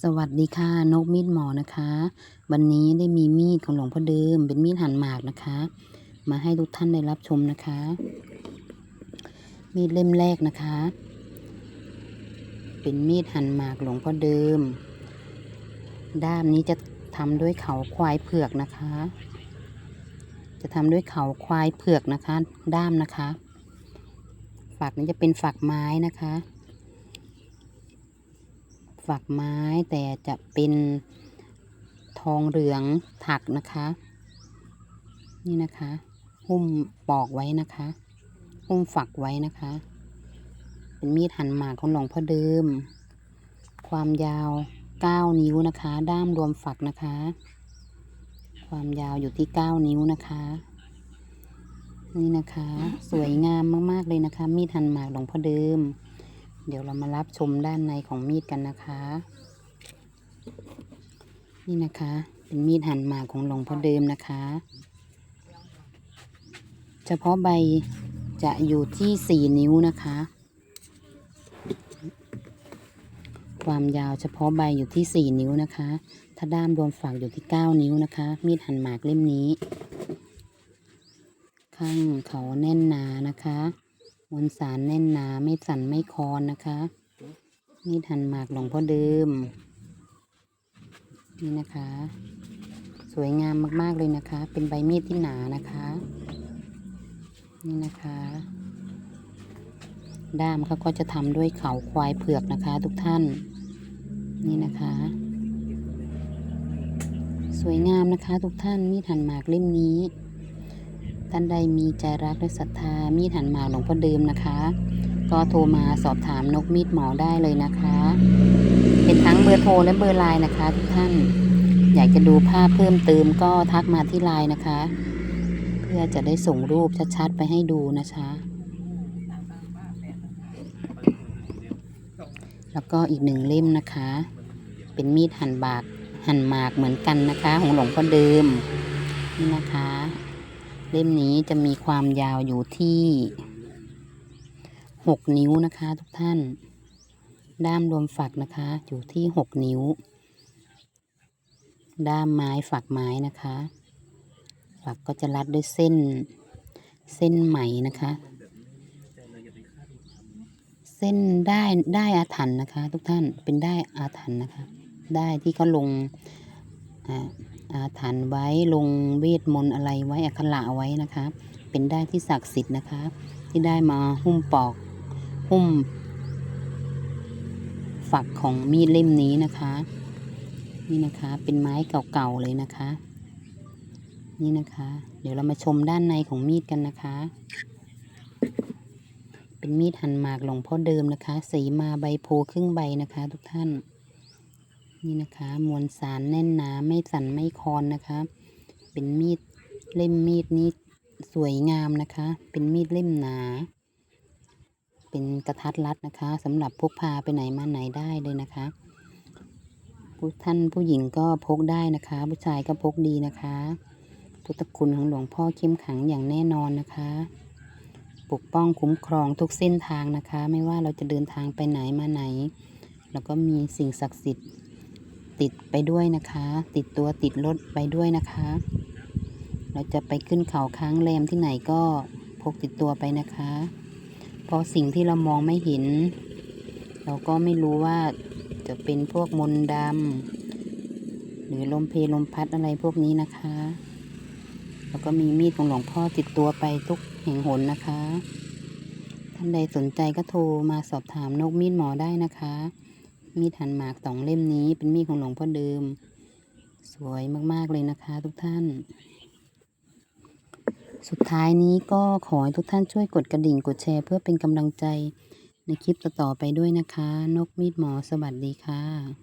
สวัสดีค่ะนกมีดหมอนะคะ วันนี้ได้มีมีดของหลวงพ่อเดิม เป็นมีดหั่นหมากนะคะ มาให้ทุกท่านได้รับชมนะคะ มีดเล่มแรกนะคะ เป็นมีดหั่นหมากหลวงพ่อเดิม ด้ามนี้จะทำด้วยเขาควายเผือกนะคะ จะทำด้วยเขาควายเผือกนะคะ ด้ามนะคะ ฝักนี้จะเป็นฝักไม้นะคะ ฝักไม้แต่จะเป็นทองเหลืองถักนะคะ นี่นะคะ หุ้มปอกไว้นะคะ หุ้มฝักไว้นะคะ เป็นมีดหั่นหมากของหลวงพ่อเดิม ความยาว 9 นิ้วนะคะ ด้ามรวมฝักนะคะ ความยาวอยู่ที่ 9 นิ้วนะคะ นี่นะคะ สวยงามมาก ๆ เลยนะคะ มีดหั่นหมากหลวงพ่อเดิม เดี๋ยวเรามารับชมด้านในของมีดกันนะคะ นี่นะคะ เป็นมีดหั่นหมากของหลวงพ่อเดิมนะคะ เฉพาะใบจะอยู่ที่สี่นิ้วนะคะ ความยาวเฉพาะใบอยู่ที่สี่นิ้วนะคะ ถ้าด้ามรวมฝักอยู่ที่เก้านิ้วนะคะ มีดหั่นหมากเล่มนี้ ข้างเขาแน่นหนานะคะ มวลสารแน่นหนาไม่สั่นไม่คลอนนะคะมีดหั่นหมากหลวงพ่อเดิม นี่นะคะ สวยงามมากๆเลยนะคะ เป็นใบมีดที่หนานะคะ นี่นะคะ ด้ามเขาก็จะทำด้วยเขาควายเผือกนะคะ ทุกท่าน นี่นะคะ สวยงามนะคะ ทุกท่านมีดหันหมากเล่มนี้ ท่านใดมีใจรักและศรัทธามีดหั่นหมากหลวงพ่อเดิมนะคะ ก็โทรมาสอบถามนกมีดหมอได้เลยนะคะ เป็นทั้งเบอร์โทรและเบอร์ไลน์นะคะทุกท่านอยากจะดูภาพเพิ่มเติมก็ทักมาที่ไลน์นะคะ เพื่อจะได้ส่งรูปชัดๆไปให้ดูนะคะแล้วก็อีกหนึ่งเล่มนะคะ เป็นมีดหั่นบากหั่นหมากเหมือนกันนะคะ ของหลวงพ่อเดิมนี่นะคะ เล่มนี้จะมีความยาวอยู่ที่หกนิ้วนะคะทุกท่าน ด้ามรวมฝักนะคะอยู่ที่หกนิ้ว ด้ามไม้ฝักไม้นะคะ ฝักก็จะรัดด้วยเส้นเส้นไหมนะคะ เส้นได้ได้อาถรรพ์นะคะ ทุกท่านเป็นได้อาถรรพ์นะคะ ได้ที่เขาลง อาอาถรรพ์ไว้ลงเวทมนต์อะไรไว้อักขระไว้นะคะ เป็นได้ที่ศักดิ์สิทธิ์นะคะ ที่ได้มาหุ้มปอกหุ้ม ฝักของมีดเล่มนี้นะคะ นี่นะคะเป็นไม้เก่าๆเลยนะคะ นี่นะคะ เดี๋ยวเรามาชมด้านในของมีดกันนะคะ เป็นมีดหั่นหมากหลวงพ่อเดิมนะคะ สีมาใบโพครึ่งใบนะคะ ทุกท่าน นี่นะคะ มวลสารแน่นหนาไม่สั่นไม่คลอนนะคะ เป็นมีดเล่มมีดนี้สวยงามนะคะ เป็นมีดเล่มหนา เป็นกระทัดรัดนะคะสำหรับพกพาไปไหนมาไหนได้เลยนะคะผู้ท่านผู้หญิงก็พกได้นะคะ ผู้ชายก็พกดีนะคะพุทธคุณของหลวงพ่อเข้มขังอย่างแน่นอนนะคะ ปกป้องคุ้มครองทุกเส้นทางนะคะ ไม่ว่าเราจะเดินทางไปไหนมาไหน แล้วก็มีสิ่งศักดิ์สิทธิ์ ติดไปด้วยนะคะ ติดตัวติดรถไปด้วยนะคะ เราจะไปขึ้นเขาค้างแรมที่ไหนก็พกติดตัวไปนะคะ เพราะสิ่งที่เรามองไม่เห็น เราก็ไม่รู้ว่าจะเป็นพวกมนดำหรือลมเพลลมพัดอะไรพวกนี้นะคะ แล้วก็มีมีดของหลวงพ่อติดตัวไปทุกแห่งหนนะคะ ท่านใดสนใจก็โทรมาสอบถามนกมีดหมอได้นะคะ มีดหันหมากสองเล่มนี้ เป็นมีดของหลวงพ่อเดิม สวยมากๆเลยนะคะ ทุกท่าน สุดท้ายนี้ก็ขอให้ทุกท่านช่วยกดกระดิ่งกดแชร์ เพื่อเป็นกำลังใจในคลิปต่อๆไปด้วยนะคะ นกมีดหมอสวัสดีค่ะ